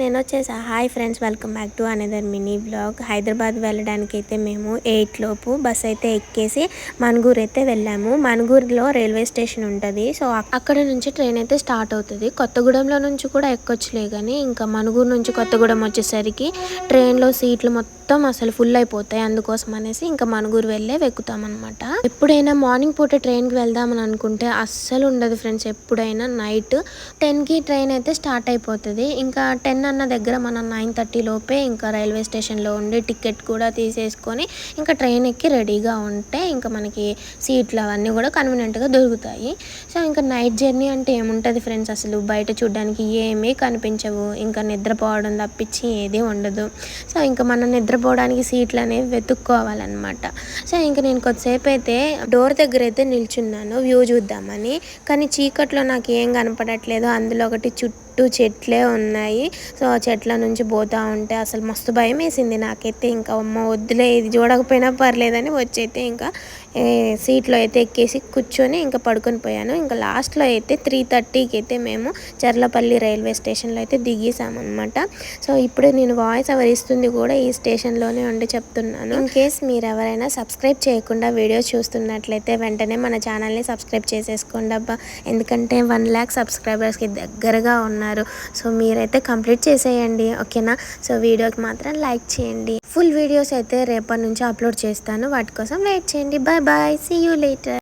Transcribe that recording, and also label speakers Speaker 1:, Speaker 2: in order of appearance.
Speaker 1: నేను వచ్చేసా. Hi friends welcome back to another mini vlog Hyderabad వెళ్ళడానికి అయితే మేము ఎయిట్ లోపు బస్ అయితే ఎక్కేసి మనుగూరు అయితే వెళ్ళాము. మనుగూరులో రైల్వే స్టేషన్ ఉంటుంది. సో అక్కడ నుంచి ట్రైన్ అయితే స్టార్ట్ అవుతుంది. కొత్తగూడెంలో నుంచి కూడా ఎక్కొచ్చులే కానీ ఇంకా మనుగూరు నుంచి కొత్తగూడెం వచ్చేసరికి ట్రైన్లో సీట్లు మొత్తం అసలు ఫుల్ అయిపోతాయి. అందుకోసం అనేసి ఇంకా మనుగూరు వెళ్ళే వెక్కుతాం అనమాట ఎప్పుడైనా మార్నింగ్ పూట ట్రైన్కి వెళ్దామని అనుకుంటే అస్సలు ఉండదు ఫ్రెండ్స్ ఎప్పుడైనా నైట్ టెన్కి ట్రైన్ అయితే స్టార్ట్ అయిపోతుంది. ఇంకా టెన్ అన్న దగ్గర మనం నైన్ థర్టీ లోపే ఇంకా రైల్వే స్టేషన్లో ఉండి టికెట్ కూడా తీసేసుకొని ఇంకా ట్రైన్ ఎక్కి రెడీగా ఉంటే ఇంకా మనకి సీట్లు అవన్నీ కూడా కన్వీనియంట్గా దొరుకుతాయి. సో ఇంకా నైట్ జర్నీ అంటే ఏముంటుంది ఫ్రెండ్స్? అసలు బయట చూడడానికి ఏమీ కనిపించవు. ఇంకా నిద్రపోవడం తప్పించి ఏది ఉండదు. సో ఇంకా మనం నిద్రపోవడానికి సీట్లు అనేవి వెతుక్కోవాలన్నమాట. సో ఇంకా నేను కొద్దిసేపు అయితే డోర్ దగ్గర అయితే నిల్చున్నాను. వ్యూ చూద్దామని. కానీ చీకట్లో నాకు ఏం కనపడట్లేదు. అందులో ఒకటి చుట్టూ చుట్టూ చెట్లే ఉన్నాయి. సో ఆ చెట్ల నుంచి పోతూ ఉంటే అసలు మస్తు భయం వేసింది నాకైతే. ఇంకా అమ్మ వద్దులే ఇది చూడకపోయినా పర్లేదని వచ్చైతే ఇంకా సీట్లో అయితే ఎక్కేసి కూర్చొని ఇంకా పడుకొని పోయాను. ఇంకా లాస్ట్లో అయితే త్రీ థర్టీకి అయితే మేము చర్లపల్లి రైల్వే స్టేషన్లో అయితే దిగేసామన్నమాట సో ఇప్పుడు నేను వాయిస్ ఎవరు ఇస్తుంది కూడా ఈ స్టేషన్లోనే ఉండి చెప్తున్నాను. ఇన్ కేస్ మీరు ఎవరైనా సబ్స్క్రైబ్ చేయకుండా వీడియోస్ చూస్తున్నట్లయితే వెంటనే మన ఛానల్ని సబ్స్క్రైబ్ చేసేసుకోండి అబ్బా. ఎందుకంటే వన్ ల్యాక్ సబ్స్క్రైబర్స్కి దగ్గరగా ఉన్న అన్నారు సో మీరైతే కంప్లీట్ చేసేయండి ఓకేనా? సో వీడియోకి మాత్రం లైక్ చేయండి. ఫుల్ వీడియోస్ అయితే రేపటి నుంచి అప్లోడ్ చేస్తాను. వాటి కోసం వెయిట్ చేయండి. Bye bye. See you later